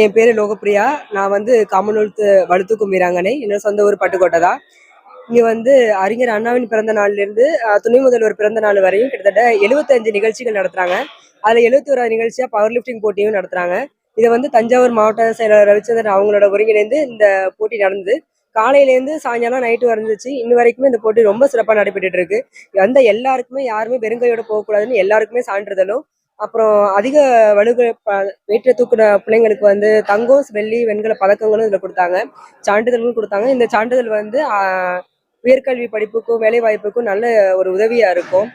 என் பேர் லோகப்பிரியா. நான் வந்து காமன்வெல்த் வலுத்துக்கும் வீராங்கனை என்னோட சொந்த ஊர் பட்டுக்கோட்டை தான். இங்கே வந்து அறிஞர் அண்ணாவின் பிறந்த நாள்லேருந்து துணை முதல்வர் பிறந்த நாள் வரையும் கிட்டத்தட்ட 75 நிகழ்ச்சிகள் நடத்துகிறாங்க அதில் எழுபத்தி 71 நிகழ்ச்சியாக பவர் லிஃப்டிங் போட்டியும் நடத்துகிறாங்க இதை வந்து தஞ்சாவூர் மாவட்ட செயலாளர் ரவிச்சந்திரன் அவங்களோட ஒருங்கிணைந்து இந்த போட்டி நடந்தது. காலையிலேருந்து சாயங்காலம் நைட்டு வந்துச்சு இன்ன வரைக்குமே இந்த போட்டி ரொம்ப சிறப்பாக நடைபெற்றுட்டு இருக்கு. வந்த எல்லாருக்குமே யாருமே வெறுங்கையோட போகக்கூடாதுன்னு எல்லாருக்குமே சான்றிதழும் அப்புறம் அதிக வலுக வேற்றை தூக்குன பிள்ளைங்களுக்கு வந்து தங்கம் வெள்ளி வெண்கல பதக்கங்களும் இதில் கொடுத்தாங்க. சான்றிதழ்களும் கொடுத்தாங்க. இந்த சான்றிதழ் வந்து உயர்கல்வி படிப்புக்கும் வேலைவாய்ப்புக்கும் நல்ல ஒரு உதவியாக இருக்கும்.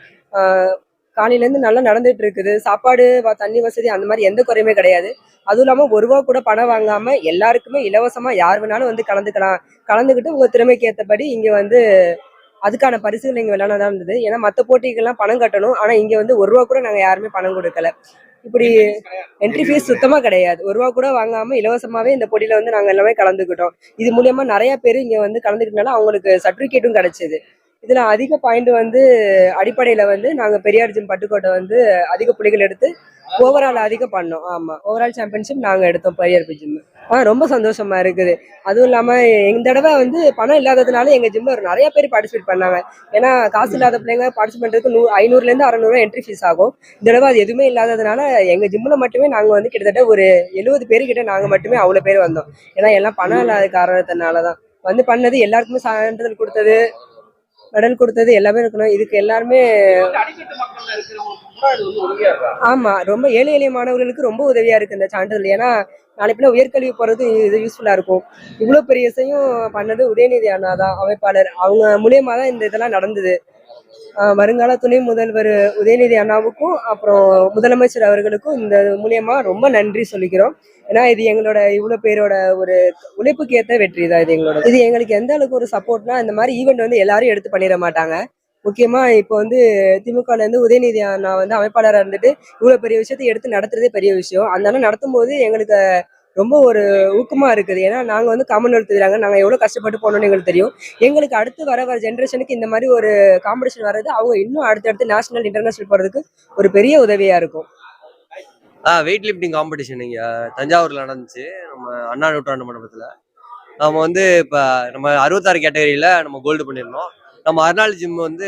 காலையிலேருந்து நல்லா நடந்துட்டு இருக்குது. சாப்பாடு தண்ணி வசதி அந்த மாதிரி எந்த குறையுமே கிடையாது. அதுவும் இல்லாமல் ஒரு ரூபா கூட பணம் வாங்காமல் எல்லாருக்குமே இலவசமாக யார் வேணாலும் வந்து கலந்துக்கலாம். கலந்துக்கிட்டு உங்கள் திறமைக்கு ஏற்றபடி இங்கே வந்து அதுக்கான பரிசுகள் இங்க விளையாடதான் இருந்தது. ஏன்னா மத்த போட்டிகள்லாம் பணம் கட்டணும். ஆனா இங்க வந்து ஒரு ரூபா கூட நாங்க யாருமே பணம் கொடுக்கல. இப்படி என்ட்ரி ஃபீஸ் சுத்தமா கிடையாது. ஒரு ரூபா கூட வாங்காம இலவசமாவே இந்த போட்டியில வந்து நாங்க எல்லாமே கலந்துக்கிட்டோம். இது மூலியமா நிறைய பேர் இங்க வந்து கலந்துக்கிட்டனால அவங்களுக்கு சர்டிபிகேட்டும் கிடைச்சது. இதுல அதிக பாயிண்ட் வந்து அடிப்படையில வந்து நாங்க பெரியார் ஜிம் பட்டுக்கோட்டை வந்து அதிக புள்ளிகள் எடுத்து ஓவரால் அதிகம் பண்ணோம். ஆமா. ஓவரால் சாம்பியன்ஷிப் நாங்க எடுத்தோம் பெரியார் ஜிம் ஆ ரொம்ப சந்தோஷமா இருக்குது. அதுவும் இல்லாம இந்த தடவை வந்து பணம் இல்லாததுனால எங்க ஜிம்ல ஒரு நிறைய பேர் பார்ட்டிசிபேட் பண்ணாங்க. ஏன்னா காசு இல்லாத பிள்ளைங்க பார்ட்டிசிபேட் பண்றதுக்கு நூ ஐநூறுல இருந்து என்ட்ரி ஃபீஸ் ஆகும். இந்த தடவை அது எதுவுமே இல்லாததுனால எங்க ஜிம்ல மட்டுமே நாங்க வந்து கிட்டத்தட்ட ஒரு எழுபது பேருக்கிட்ட நாங்க மட்டுமே அவ்வளவு பேர் வந்தோம். ஏன்னா எல்லாம் பணம் இல்லாத காரணத்தினாலதான். வந்து பண்ணது எல்லாருக்குமே சான்றிதழ் கொடுத்தது மெடல் கொடுத்தது எல்லாமே இருக்கணும். இதுக்கு எல்லாருமே ஆமாம் ஆமா ரொம்ப ஏழை எளிய மாணவர்களுக்கு ரொம்ப உதவியா இருக்கு இந்த சான்றிதழ். ஏன்னா நாளைக்கு உயர்கல்வி போகிறது இது யூஸ்ஃபுல்லாக இருக்கும். இவ்வளோ பெரிய விஷயம் பண்ணது உதயநிதி அண்ணா தான் அமைப்பாளர். அவங்க மூலியமாக தான் இந்த இதெல்லாம் நடந்தது. வருங்கால துணை முதல்வர் உதயநிதி அண்ணாவுக்கும் அப்புறம் முதலமைச்சர் அவர்களுக்கும் இந்த மூலியமா ரொம்ப நன்றி சொல்லிக்கிறோம். ஏன்னா இது எங்களோட இவ்வளோ பேரோட ஒரு உழைப்புக்கு ஏற்ற வெற்றி தான் இது எங்களோட இது எங்களுக்கு எந்த அளவுக்கு ஒரு சப்போர்ட்னா இந்த மாதிரி ஈவெண்ட் வந்து எல்லாரும் எடுத்து பண்ணிட மாட்டாங்க. முக்கியமா இப்போ வந்து திமுகல இருந்து உதயநிதி அண்ணா வந்து அமைப்பாளராக இருந்துட்டு இவ்வளவு பெரிய விஷயத்தை எடுத்து நடத்துறதே பெரிய விஷயம். அதனால நடத்தும் போது எங்களுக்கு ரொம்ப ஒரு ஊக்கமா இருக்குது. ஏன்னா நாங்க வந்து காமன்வெல்த் வீராங்க. நாங்க எவ்வளவு கஷ்டப்பட்டு போனோம்னு எங்களுக்கு தெரியும். எங்களுக்கு அடுத்து வர வர ஜென்ரேஷனுக்கு இந்த மாதிரி ஒரு காம்படிஷன் வர்றது அவங்க இன்னும் அடுத்தடுத்து நேஷனல் இன்டர்நேஷனல் போறதுக்கு ஒரு பெரிய உதவியா இருக்கும். ஆ வெயிட் லிஃப்டிங் காம்படிஷன் இங்கே தஞ்சாவூரில் நடந்துச்சு. நம்ம அண்ணா நூற்றாண்டு மண்டபத்தில். நம்ம வந்து இப்போ நம்ம அறுபத்தாறு கேட்டகரியில் நம்ம கோல்டு பண்ணியிருந்தோம் நம்ம அர்னால் ஜிம் வந்து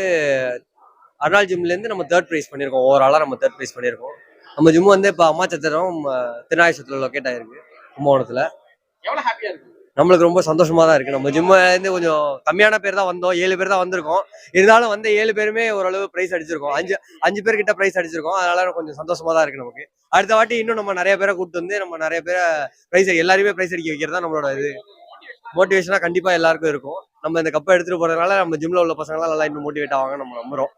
அர்னால் ஜிம்லேருந்து நம்ம தேர்ட் ப்ரைஸ் பண்ணியிருக்கோம். ஓவராலாக நம்ம தேர்ட் ப்ரைஸ் பண்ணியிருக்கோம். நம்ம ஜிம் வந்து இப்போ அம்மா சத்திரம் திருநாயசத்தில் லொக்கேட் ஆகிருக்கு கும்பகோணத்தில். எவ்வளவு ஹாப்பியா இருக்கு? நம்மளுக்கு ரொம்ப சந்தோஷமா தான் இருக்கு. நம்ம ஜிம்ம கொஞ்சம் கம்மியான பேர் தான் வந்தோம். ஏழு பேர் தான் வந்திருக்கோம். இருந்தாலும் வந்து ஏழு பேருமே ஓரளவு பிரைஸ் அடிச்சிருக்கோம். அஞ்சு அஞ்சு பேர் கிட்ட பிரைஸ் அடிச்சிருக்கோம். அதனால கொஞ்சம் சந்தோஷமா தான் இருக்கு நமக்கு. அடுத்த வாட்டி இன்னும் நம்ம நிறைய பேரை கூப்பிட்டு வந்து நம்ம நிறைய பேரை பிரைஸ் எல்லாருமே பிரைஸ் அடிக்க வைக்கிறது தான் நம்மளோட இது. மோட்டிவேஷனா கண்டிப்பா எல்லாருக்கும் இருக்கும். நம்ம இந்த கப்பை எடுத்துட்டு போறதுனால நம்ம ஜிம்ல உள்ள பசங்களாம் நல்லா இன்னும் மோட்டிவேட் ஆவாங்க நம்ம நம்புறோம்.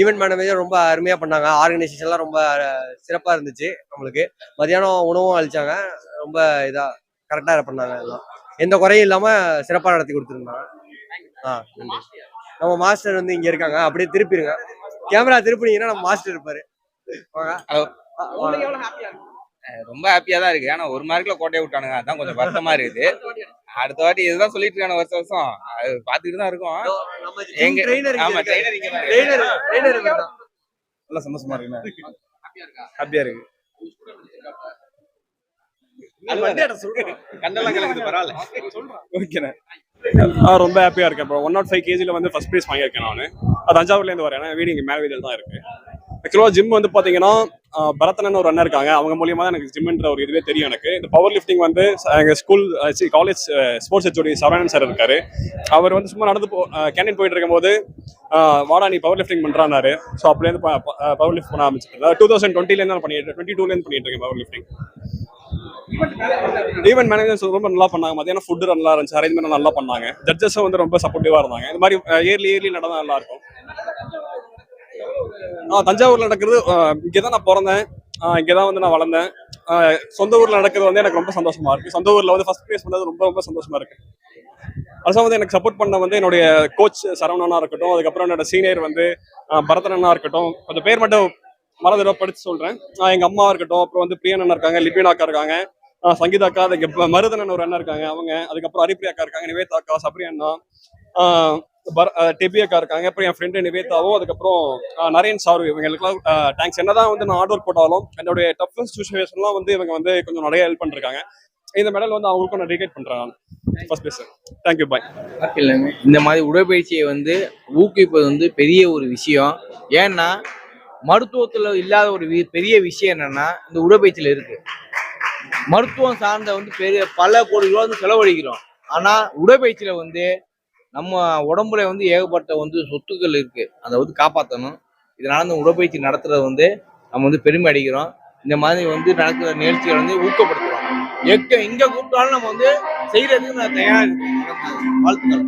ஈவெண்ட் மேனேஜர் ரொம்ப அருமையா பண்ணாங்க. ஆர்கனைசேஷன்லாம் ரொம்ப சிறப்பா இருந்துச்சு நம்மளுக்கு. மதியானம் உணவும் அளிச்சாங்க. ரொம்ப இதா கரெக்டா பண்ணாங்க எல்லாம். எந்த குறையும் இல்லாம சிறப்பா நடத்தி கொடுத்துருந்தாங்க. ஆ நன்றி. நம்ம மாஸ்டர் வந்து இங்க இருக்காங்க. அப்படியே திருப்பிடுங்க கேமரா திருப்பினீங்கன்னா நம்ம மாஸ்டர் இருப்பாரு. ரொம்ப ஹாப்பியா தான் இருக்கு. ஆனா ஒரு மார்க்ல கோட்டையை விட்டானுங்க. அதான் கொஞ்சம் வருத்தமா இருக்குது. அடுத்த வாட்டி இதுதான் சொல்லிட்டு இருக்கானு வருஷம் வருஷம். அது பாத்துக்கிட்டு தான் இருக்கோம். எங்க ஆமா trainer இங்க. நல்லா சந்தோஷமா இருக்கா? ஹாப்பியா இருக்கு. ரொம்ப ஹாப்பியா இருக்கேன் இப்போ ஒன் நாட் ஃபைவ் கேஜியில் வந்து ஃபர்ஸ்ட் ப்ரைஸ் வாங்கியிருக்கேன் நான். அது தஞ்சாவூர்லேருந்து வரேன். ஏன்னா வீடு இங்கே மேல்வீதியில் தான் இருக்கு. ஆக்சுவலாக ஜிம் வந்து பார்த்தீங்கன்னா ஆ, பரதனன் ஒரு அண்ணன் இருக்காங்க. அவங்க மூலியமா தான் எனக்கு ஜிம்ன்ற ஒரு இதுவே தெரியும் எனக்கு. இந்த பவர் லிஃப்டிங் வந்து எங்கள் school college sports HOD Saravanan sir இருக்காரு. அவர் வந்து சும்மா நடந்து போ கேண்டீன் போயிட்டு இருக்கும்போது வாடா நீ பவர் லிஃப்டிங் பண்ணுறான்னாரு ஸோ அப்படிலேருந்து பவர் லிஃப்ட் பண்ண ஆரம்பிச்சிட்டு டூ தௌசண்ட் டுவெண்ட்டிலேருந்து நான் பண்ணிட்டு டுவெண்ட்டி டூலேருந்து பண்ணிட்டு இருக்கேன் பவர் லிஃப்டிங் ஈவெண்ட் மேனேஜர்ஸ் ரொம்ப நல்லா பண்ணாங்க. மதியானம் ஃபுட்டு நல்லா இருந்துச்சு. அரேஞ்ச்மெண்ட் நல்லா பண்ணாங்க. ஜட்ஜஸும் வந்து ரொம்ப சப்போர்ட்டிவாக இருந்தாங்க. இந்த மாதிரி இயர்லி இயர்லி நடந்தா நல்லா இருக்கும். தஞ்சாவூர்ல நடக்கிறது இங்கே தான் நான் பிறந்தேன். இங்கே தான் வந்து நான் வளர்ந்தேன். சொந்த ஊர்ல நடக்கிறது வந்து எனக்கு ரொம்ப சந்தோஷமா இருக்கு. சொந்த ஊர்ல வந்து ஃபர்ஸ்ட் பிளேஸ் பண்ணது ரொம்ப ரொம்ப சந்தோஷமா இருக்கு. அரசாங்கம் வந்து எனக்கு சப்போர்ட் பண்ண வந்து என்னுடைய கோச் சரவணனா இருக்கட்டும் அதுக்கப்புறம் என்னோட சீனியர் வந்து ஆ, அண்ணா இருக்கட்டும் கொஞ்சம் பேர் மட்டும் மறந்துடும் படிச்சு சொல்றேன். எங்க அம்மா இருக்கட்டும் அப்புறம் வந்து பிரியன் இருக்காங்க லிபின் அக்கா இருக்காங்க. சங்கீதா அக்கா அதுக்கு மருதனன் ஒரு அண்ணா இருக்காங்க அவங்க. அதுக்கப்புறம் அரிப்ரியா அக்கா இருக்காங்க நிவேதா அக்கா சப்ரி அண்ணா. டெபியக்கா இருக்காங்க. அப்புறம் என் ஃப்ரெண்டு நிவேதாவும் அதுக்கப்புறம் நரேன் சாரு இவங்களுக்குலாம் தேங்க்ஸ் என்னதான் வந்து நான் ஆர்டர் போட்டாலும் என்னுடைய டஃபஸ்ட் சுச்சுவேஷன்லாம் வந்து இவங்க வந்து கொஞ்சம் நிறைய ஹெல்ப் பண்ணிருக்காங்க. இந்த மெடல் வந்து அவங்களுக்கும் நான் டெடிகேட் பண்றேன் ஃபர்ஸ்ட் பிளேஸ் தேங்க்யூ பாய் இல்லைங்க இந்த மாதிரி உடற்பயிற்சியை வந்து ஊக்குவிப்பது வந்து பெரிய ஒரு விஷயம். ஏன்னா மருத்துவத்தில் இல்லாத ஒரு வி- பெரிய விஷயம் என்னன்னா இந்த உடற்பயிற்சியில் இருக்கு. மருத்துவம் சார்ந்த வந்து பெரிய பல கோடி ரூபா வந்து செலவழிக்கிறோம். ஆனால் உடற்பயிற்சியில் வந்து நம்ம உடம்புல வந்து ஏகப்பட்ட வந்து சொத்துக்கள் இருக்கு. அதை வந்து காப்பாற்றணும் இதனால அந்த உடற்பயிற்சி நடத்துறது வந்து நம்ம வந்து பெருமை அடிக்கிறோம். இந்த மாதிரி வந்து நடக்கிற நிகழ்ச்சிகளை வந்து ஊக்கப்படுத்துறோம். எங்க எங்க கூப்பிட்டாலும் நம்ம வந்து செய்யறதுக்கு நான் தயாரா இருக்கேன் வாழ்த்துக்கள்.